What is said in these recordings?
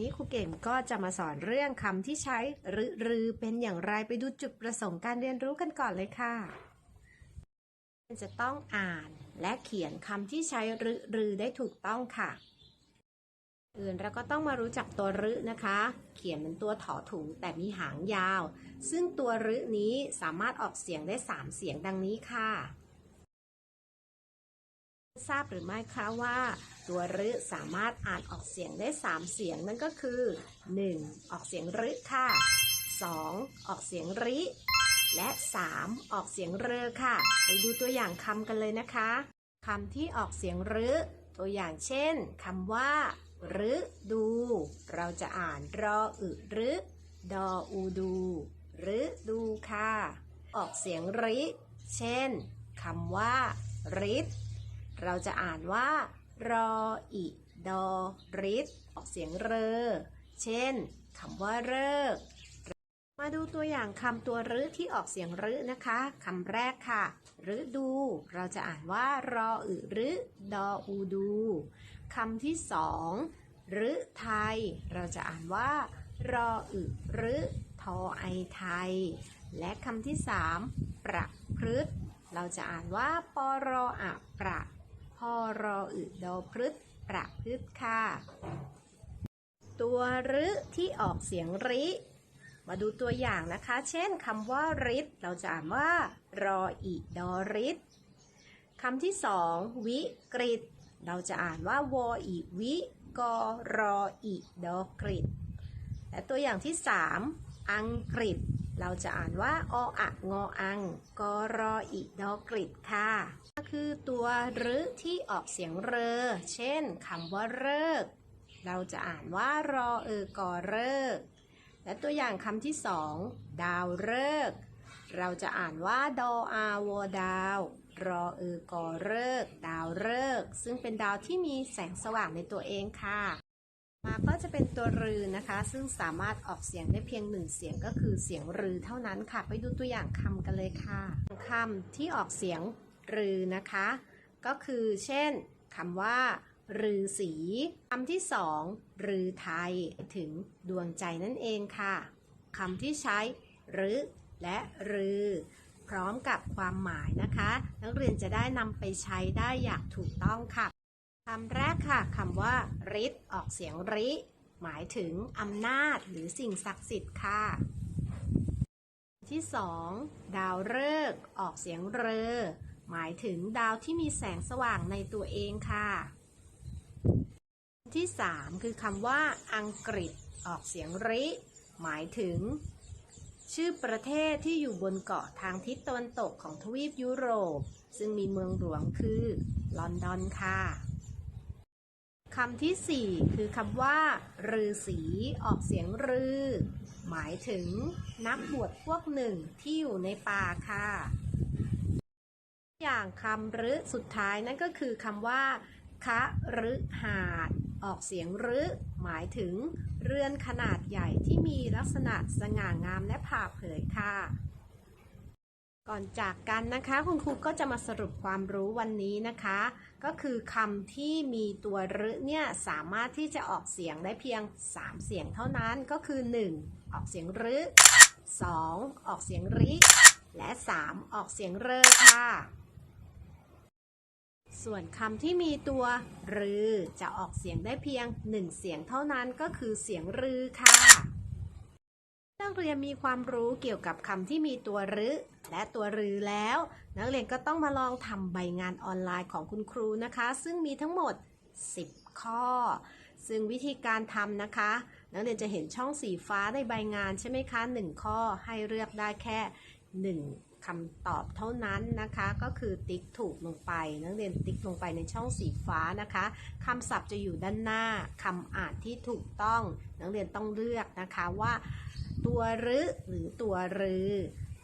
นี้ครูเก่งก็จะมาสอนเรื่องคำที่ใช้หรือรือเป็นอย่างไรไปดูจุดประสงค์การเรียนรู้กันก่อนเลยค่ะ จะต้องอ่านและเขียนคำที่ใช้หรือรือได้ถูกต้องค่ะอื่นเราก็ต้องมารู้จักตัวรึนะคะ เขียนเป็นตัวถอถุงแต่มีหางยาว ซึ่งตัวรึนี้สามารถออกเสียงได้ 3 เสียงดังนี้ค่ะ ทราบหรือไม่คะว่า ตัวรึสามารถอ่านออกเสียงได้ 3 เสียงนั่นก็คือ 1. ออกเสียงรึค่ะ 2. ออกเสียงริ และ 3. ออกเสียงเรอค่ะ ไปดูตัวอย่างคำกันเลยนะคะคำที่ออกเสียงรึตัวอย่างเช่นคำว่ารึดู เราจะอ่านรออึรึดออูดูรึดูค่ะ ออกเสียงริ เช่นคำว่าริด เราจะอ่านว่า รออิดอริดออกเสียงเรอ เช่นคำว่าเลิก มาดูตัวอย่างคำตัวรึที่ออกเสียงรึนะคะคำแรกค่ะรึดู เราจะอ่านว่ารออึรึดออูดูคำที่สองรึไทย เราจะอ่านว่ารออึรึทอไอไทย และคำที่สามประพฤติเราจะอ่านว่าปรออะประ พอรออึดอพฤษประพฤติค่ะ ตัวรึที่ออกเสียงริ มาดูตัวอย่างนะคะ เช่นคำว่าริดเราจะอ่านว่า รออีดอริดคำที่สองวิกฤต เราจะอ่านว่าวออีวิกอรออีดอกฤตและตัวอย่างที่สามอังกฤษ เราจะอ่านว่าออะงออังกอรออีดอกฤตค่ะ ก็คือตัวรึที่ออกเสียงเรอ เช่นคำว่าเลิก เราจะอ่านว่ารอเออกอเลิก และตัวอย่างคำที่สองดาวฤกษ์เราจะอ่านว่าดออาวอดาว รอเออกอเลิก ดาวฤกษ์ซึ่งเป็นดาวที่มีแสงสว่างในตัวเองค่ะ มาก็จะเป็นตัวรือนะคะ ซึ่งสามารถออกเสียงได้เพียงหนึ่งเสียงก็คือเสียงรือเท่านั้นค่ะ ไปดูตัวอย่างคำกันเลยค่ะคำที่ออกเสียงรือนะคะ ก็คือเช่นคำว่ารือสีคำที่สองรือไทย ถึงดวงใจนั่นเองค่ะคำที่ใช้รึและรือ พร้อมกับความหมายนะคะ นักเรียนจะได้นำไปใช้ได้อย่างถูกต้องค่ะ คำแรกค่ะคำว่าริดออกเสียงริ หมายถึงอำนาจหรือสิ่งศักดิ์สิทธิ์ค่ะ ที่สองดาวฤกษ์ออกเสียงเรอ หมายถึงดาวที่มีแสงสว่างในตัวเองค่ะ ที่3คือคำว่าอังกฤษออกเสียงริ หมายถึง ชื่อประเทศที่อยู่บนเกาะทางทิศตะวันตกของทวีปยุโรป ซึ่งมีเมืองหลวงคือ ลอนดอนค่ะำที่ 4 คือคำว่าฤาษีออกเสียงรือ หมายถึงนักบวชพวกหนึ่งที่อยู่ในป่าค่ะ อย่างคำรึสุดท้ายนั่นก็คือคำว่าคะรึหาดออกเสียงรึหมายถึงเรือนขนาดใหญ่ที่มีลักษณะสง่างามและผ่าเผยค่ะ ก่อนจากกันนะคะ คุณครูก็จะมาสรุปความรู้วันนี้นะคะ ก็คือคำที่มีตัวรึเนี่ยสามารถที่จะออกเสียงได้เพียง 3 เสียงเท่านั้นก็คือ 1. ออกเสียงรึ 2. ออกเสียงริ และ 3. ออกเสียงเรอค่ะ ส่วนคำที่มีตัวรือจะออกเสียงได้เพียงหนึ่งเสียงเท่านั้นก็คือเสียงรือค่ะ นักเรียนมีความรู้เกี่ยวกับคำที่มีตัวรึและตัวรือแล้ว นักเรียนก็ต้องมาลองทำใบงานออนไลน์ของคุณครูนะคะ ซึ่งมีทั้งหมด 10 ข้อ ซึ่งวิธีการทำนะคะ นักเรียนจะเห็นช่องสีฟ้าในใบงานใช่ไหมคะ 1 ข้อให้เลือกได้แค่ 1คำตอบเท่านั้นนะคะ ก็คือติ๊กถูกลงไป นักเรียนติ๊กลงไปในช่องสีฟ้านะคะคำศัพท์จะอยู่ด้านหน้าคำอ่านที่ถูกต้อง นักเรียนต้องเลือกนะคะว่า ตัวรึหรือตัวรือ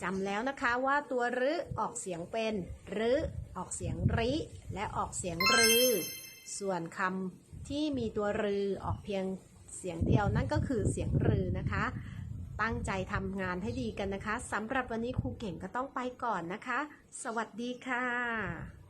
จำแล้วนะคะว่าตัวรึออกเสียงเป็นรึออกเสียงริ และออกเสียงรือ ส่วนคำที่มีตัวรือออกเพียงเสียงเดียวนั่นก็คือเสียงรือนะคะ ตั้งใจทำงานให้ดีกันนะคะสำหรับวันนี้ครูเก่งก็ต้องไปก่อนนะคะ สวัสดีค่ะ